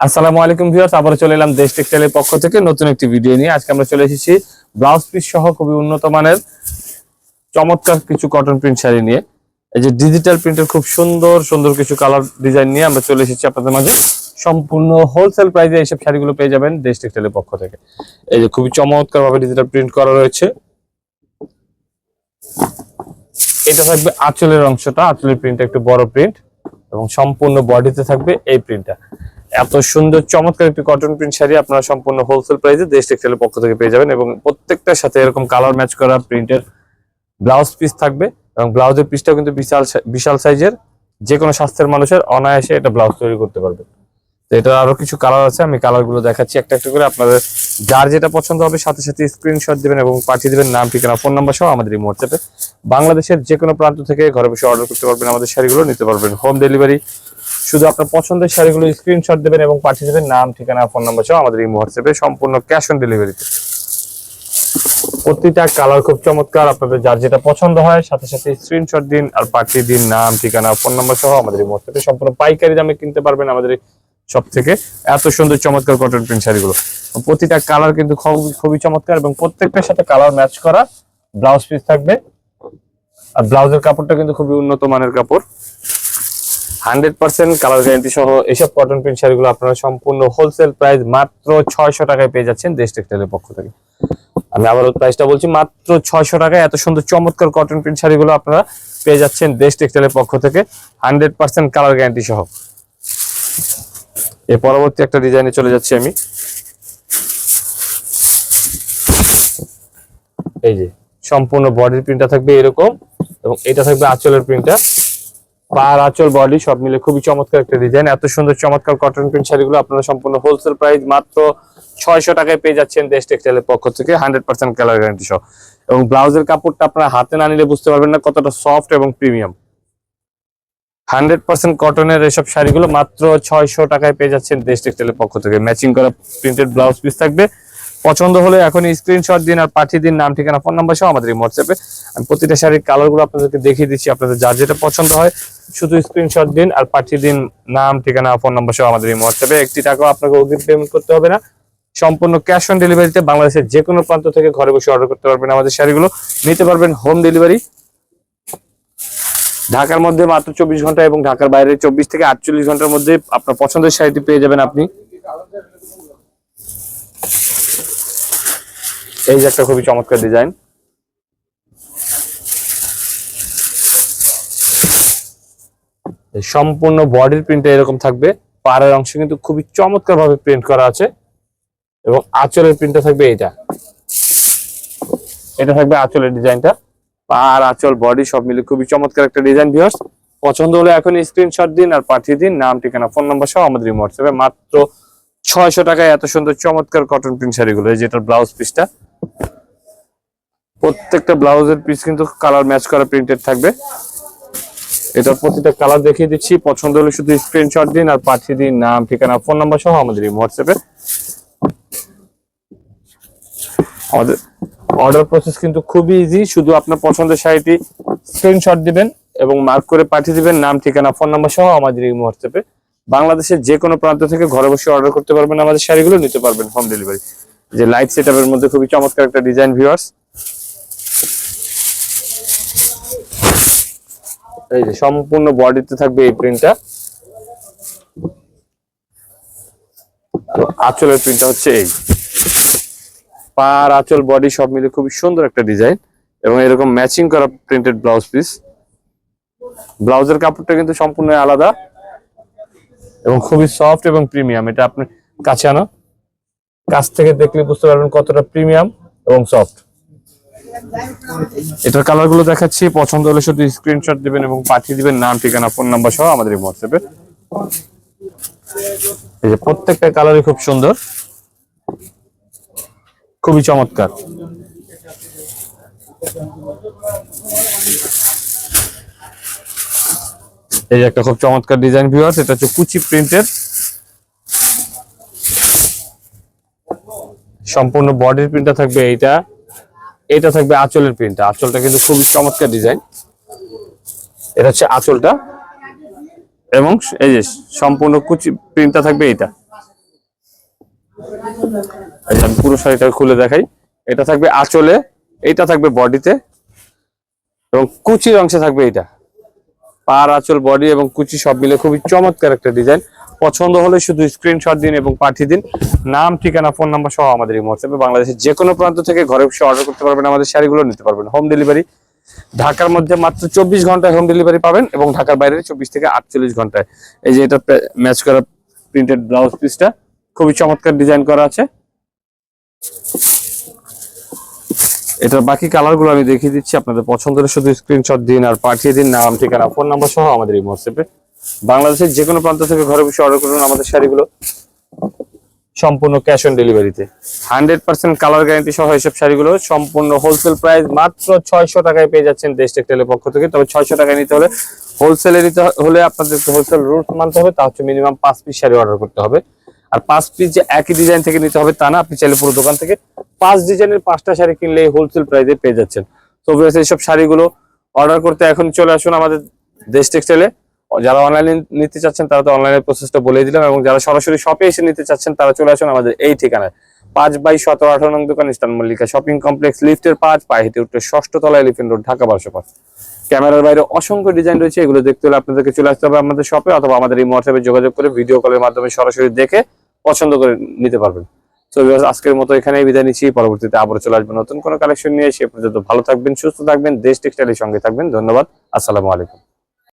আসসালামু আলাইকুম ভিউয়ার্স, আবারও চলে এলাম দেশ টেক্সটাইলের পক্ষ থেকে নতুন একটি ভিডিও নিয়ে। আজকে আমরা চলে এসেছি ব্লাউজ পিস সহ খুবই উন্নত মানের চমৎকার কিছু কটন প্রিন্ট শাড়ি নিয়ে। এই যে ডিজিটাল প্রিন্টের খুব সুন্দর সুন্দর কিছু কালার ডিজাইন নিয়ে আমরা চলে এসেছি আপনাদের মাঝে। সম্পূর্ণ হোলসেল প্রাইসে এইসব শাড়িগুলো পেয়ে যাবেন দেশ টেক্সটাইলের পক্ষ থেকে। এই যে খুবই চমৎকার ভাবে ডিজিটাল প্রিন্ট করা রয়েছে। এটা থাকবে আঁচলের অংশটা, আঁচলের প্রিন্ট একটু বড় প্রিন্ট এবং সম্পূর্ণ বডিতে থাকবে এই প্রিন্টটা এত সুন্দর, চমৎকার একটি কটন প্রিন্ট শাড়ি আপনারা সম্পূর্ণ হোলসেল প্রাইসে দেশ টেক্সটাইলের পক্ষ থেকে পেয়ে যাবেন এবং প্রত্যেকটার সাথে এরকম কালার ম্যাচ করা প্রিন্টের ব্লাউজ পিস থাকবে এবং ব্লাউজের পিসটাও কিন্তু বিশাল বিশাল সাইজের যে কোনো স্বাস্থ্যের মানুষের অনায়াসে এটা ব্লাউজ তৈরি করতে পারবে। তো এটা আরও কিছু কালার আছে, আমি কালারগুলো দেখাচ্ছি। একটা একটা করে আপনাদের যার যেটা পছন্দ হবে, সাথে সাথে স্ক্রিনশট দিবেন এবং পাঠিয়ে দিবেন নাম, ঠিকানা ফোন নাম্বার সহ আমাদের এই হোয়াটসঅ্যাপে বাংলাদেশের যে কোনো প্রান্ত থেকে ঘরে বসে অর্ডার করতে পারবেন আমাদের শাড়িগুলো, নিতে পারবেন হোম ডেলিভারি শুধু আপনার পছন্দের শাড়িগুলো স্ক্রিনশট দেবেন এবং পাঠিয়ে দেবেন, নাম, ঠিকানা ফোন নাম্বার সহ আমাদের এই হোয়াটসঅ্যাপে সম্পূর্ণ ক্যাশ অন ডেলিভারিতে প্রতিটা কালার খুব চমৎকার, আপনাদের যার যেটা পছন্দ হয়, সাথে সাথে স্ক্রিনশট দিন আর পাঠিয়ে দিন, নাম, ঠিকানা ফোন নাম্বার সহ আমাদের এই হোয়াটসঅ্যাপে সম্পূর্ণ পাইকারি দামে কিনতে পারবেন আমাদের সব থেকে। এত সুন্দর চমৎকার কটন প্রিন্ট শাড়িগুলো। প্রতিটা কালার কিন্তু খুব- খুবই চমৎকার এবং প্রত্যেকটার সাথে কালার ম্যাচ করা ব্লাউজ পিস থাকবে। আর ব্লাউজের কাপড়টা কিন্তু খুবই উন্নত মানের কাপড়। হান্ড্রেড পার্সেন্ট কালার গ্যারান্টি সহ এইসব কটন প্রিন্ট শাড়িগুলো আপনারা সম্পূর্ণ হোলসেল প্রাইস মাত্র ছয়শো টাকায় পেয়ে যাচ্ছেন দেশ টেক্সটাইলের পক্ষ থেকে। আমি আবারও প্রাইসটা বলছি, মাত্র ছয়শো টাকায় এত সুন্দর চমৎকার কটন প্রিন্ট শাড়িগুলো আপনারা পেয়ে যাচ্ছেন দেশ টেক্সটাইলের পক্ষ থেকে, হান্ড্রেড পার্সেন্ট কালার গ্যারান্টি সহ। এর পরবর্তী একটা ডিজাইনে চলে যাচ্ছি আমি। এই যে, সম্পূর্ণ বডির প্রিন্টটা থাকবে এরকম এবং এটা থাকবে আঁচলের প্রিন্টটা পার আঁচল বডি সব মিলে খুবই চমৎকার একটা ডিজাইন এত সুন্দর চমৎকার কটন প্রিন্ট শাড়িগুলো আপনারা সম্পূর্ণ হোলসেল প্রাইস মাত্র ছয়শো টাকায় পেয়ে যাচ্ছেন দেশ টেক্সটাইলের পক্ষ থেকে হান্ড্রেড পার্সেন্ট কালার গ্যারান্টি সহ। এবং ব্লাউজের কাপড়টা আপনারা হাতে না নিলে বুঝতে পারবেন না কতটা সফট এবং প্রিমিয়াম হান্ড্রেড পার্সেন্ট কটনের এসব শাড়িগুলো মাত্র ছয়শো টাকায় পেয়ে যাচ্ছেন দেশ টেক্সটাইলের পক্ষ থেকে। ম্যাচিং করা প্রিন্টেড ব্লাউজ পিস থাকবে। পছন্দ হলে এখন স্ক্রিনশট দিন আর পাঠিয়ে দিন নাম, ঠিকানা ফোন নাম্বার সহ আমাদের এই হোয়াটসঅ্যাপে আমি প্রতিটা শাড়ির কালারগুলো আপনাদেরকে দেখিয়ে দিচ্ছি, আপনাদের যার যেটা পছন্দ হয়। শুধু স্ক্রিনশট দিন আর পাঠিয়ে দিন নাম, ঠিকানা ফোন নাম্বার সহ আমাদের এই হোয়াটসঅ্যাপে একটি টাকাও আপনাকে অগ্রিম পেমেন্ট করতে হবে না। সম্পূর্ণ ক্যাশ অন ডেলিভারিতে বাংলাদেশের যে কোনো প্রান্ত থেকে ঘরে বসে অর্ডার করতে পারবেন আমাদের শাড়িগুলো। নিতে পারবেন হোম ডেলিভারি ঢাকার মধ্যে মাত্র চব্বিশ ঘণ্টা এবং ঢাকার বাইরে চব্বিশ থেকে আটচল্লিশ ঘণ্টার মধ্যে আপনার পছন্দের শাড়িটি পেয়ে যাবেন আপনি। এই যে একটা খুবই চমৎকার ডিজাইন সম্পূর্ণ বডির প্রিন্টে এরকম থাকবে। পাড়ের অংশ কিন্তু খুবই চমৎকার ভাবে প্রিন্ট করা আছে। এবং আঁচলের প্রিন্টটা থাকবে এইটা। এটা থাকবে আঁচলের ডিজাইনটা পার আঁচল বডি সব মিলে খুবই চমৎকার একটা ডিজাইন ভিউয়ার্স পছন্দ হলে এখন স্ক্রিনশট দিন আর পাঠিয়ে দিন। নাম, ঠিকানা ফোন নাম্বার সহ আমাদের হোয়াটসঅ্যাপে মাত্র ছয়শো টাকায় এত সুন্দর চমৎকার কটন প্রিন্ট শাড়িগুলো। এই যেটার ব্লাউজ পিসটা প্রত্যেকটা ব্লাউজের পিস কিন্তু কালার ম্যাচ করা প্রিন্টেড থাকবে। এটার প্রতিটা কালার দেখিয়ে দিচ্ছি। পছন্দ হলে শুধু স্ক্রিনশট দিন আর পাঠিয়ে দিন নাম, ঠিকানা ফোন নাম্বার সহ আমাদের এই হোয়াটসঅ্যাপে অর্ডার প্রসেস কিন্তু খুবই ইজি শুধু আপনার পছন্দের শাড়িটি স্ক্রিনশট দিবেন এবং মার্ক করে পাঠিয়ে দিবেন নাম, ঠিকানা ফোন নাম্বার সহ আমাদের এই হোয়াটসঅ্যাপে বাংলাদেশের যে কোনো প্রান্ত থেকে ঘরে বসে অর্ডার করতে পারবেন আমাদের শাড়িগুলো, নিতে পারবেন হোম ডেলিভারি যে লাইট সেট মধ্যে খুবই চমৎকার একটা ডিজাইন ভিউয়ার্স এই যে সম্পূর্ণ বডিতে থাকবে এই প্রিন্টটা আঁচলের প্রিন্টটা হচ্ছে এই। পার আঁচল বডি সব মিলে খুবই সুন্দর একটা ডিজাইন এবং এরকম ম্যাচিং করা প্রিন্টেড ব্লাউজ পিস ব্লাউজের কাপড়টা কিন্তু সম্পূর্ণ আলাদা। এবং খুবই সফট এবং প্রিমিয়াম এটা আপনি কাছে আনো। কাছ থেকে দেখলে বুঝতে পারবেন কতটা প্রিমিয়াম এবং সফট। এটার কালারগুলো দেখাচ্ছি। পছন্দ হলে শুধু স্ক্রিনশট দিবেন এবং পাঠিয়ে দিবেন। নাম, ঠিকানা ফোন নাম্বার সহ আমাদের হোয়াটসঅ্যাপে এই যে প্রত্যেকটা কালারই খুব সুন্দর। খুবই চমৎকার। এই যে একটা খুব চমৎকার ডিজাইন ভিউয়ার্স এটা হচ্ছে কুচি প্রিন্টের সম্পূর্ণ বডির প্রিন্টটা থাকবে এইটা। এটা থাকবে আঁচলের প্রিন্টটা আঁচলটা কিন্তু খুবই চমৎকার ডিজাইন এটা হচ্ছে আঁচলটা। এবং এই যে সম্পূর্ণ কুচি প্রিন্টটা থাকবে এইটা। এই যে আমি পুরো শাড়িটা খুলে দেখাই। এটা থাকবে আঁচলে এটা থাকবে বডিতে। এবং কুচির অংশে থাকবে এটা পার আঁচল, বডি এবং কুচি সব মিলে খুবই চমৎকার একটা ডিজাইন পছন্দ হলে শুধু স্ক্রিনশট দিন এবং পাঠিয়ে দিন। নাম, ঠিকানা ফোন নাম্বার সহ আমাদের এই হোয়াটসঅ্যাপে বাংলাদেশের যে কোনো প্রান্ত থেকে ঘরে বসে অর্ডার করতে পারবেন, আমাদের শাড়িগুলো নিতে পারবেন। হোম ডেলিভারি ঢাকার মধ্যে মাত্র চব্বিশ ঘন্টায় হোম ডেলিভারি পাবেন এবং ঢাকার বাইরে চব্বিশ থেকে আটচল্লিশ ঘন্টায়। এই যে এটা ম্যাচ করা প্রিন্টেড ব্লাউজ পিসটা খুবই চমৎকার ডিজাইন করা আছে। এটার বাকি কালারগুলো আমি দেখিয়ে দিচ্ছি, আপনাদের পছন্দের শুধু স্ক্রিনশট দিন আর পাঠিয়ে দিন। নাম, ঠিকানা ফোন নাম্বার সহ আমাদের এই হোয়াটসঅ্যাপে বাংলাদেশের যে কোনো প্রান্ত থেকে ঘরে বসে অর্ডার করুন আমাদের শাড়িগুলো। সম্পূর্ণ ক্যাশ অন ডেলিভারিতে হান্ড্রেড পার্সেন্ট কালার গ্যারান্টি সহ এসব শাড়িগুলো সম্পূর্ণ হোলসেল প্রাইস মাত্র ছয়শো টাকায় পেয়ে যাচ্ছেন দেশ টেক্সটাইলের পক্ষ থেকে। তবে ছয়শো টাকায় নিতে হলে হোলসেলে নিতে হলে আপনাদের হোলসেল রুট মানতে হবে তা হচ্ছে মিনিমাম পাঁচ পিস শাড়ি অর্ডার করতে হবে। আর পাঁচ পিস যে একই ডিজাইন থেকে নিতে হবে তা না আপনি চাইলে পুরো দোকান থেকে পাঁচ ডিজাইনের পাঁচটা শাড়ি কিনলে হোলসেল প্রাইসে পেয়ে যাচ্ছেন। তো এইসব শাড়িগুলো অর্ডার করতে এখন চলে আসুন আমাদের দেশ টেক্সটাইলে যারা অনলাইনে নিতে চাচ্ছেন, তারা তো অনলাইনের প্রসেসটা বলে দিলাম এবং যারা সরাসরি শপে এসে নিতে চাচ্ছেন, তারা চলে আসুন আমাদের এই ঠিকানায়। পাঁচ বাই সতেরো আঠারো নং দোকান, ইস্টার্ন মল্লিকা শপিং কমপ্লেক্স লিফটের পাঁচ, পায়ে হেঁটে উঠতে ষষ্ঠ তলা এলিফেন্ট রোড ঢাকা বারোশো পাঁচ। ক্যামেরার বাইরে অসংখ্য ডিজাইন রয়েছে, এগুলো দেখতে হলে আপনাদেরকে চলে আসতে হবে আমাদের শপে অথবা আমাদের এই হোয়াটসঅ্যাপে যোগাযোগ করে ভিডিও কলের মাধ্যমে সরাসরি দেখে পছন্দ করে নিতে পারবেন। তো আজকের মতো এখানেই বিদায় নিচ্ছি, পরবর্তীতে আবার চলে আসবেন নতুন কোনো কালেকশন নিয়ে, সে পর্যন্ত ভালো থাকবেন, সুস্থ থাকবেন, দেশ টেক্সটাইলের সঙ্গে থাকবেন, ধন্যবাদ, আসসালামু আলাইকুম।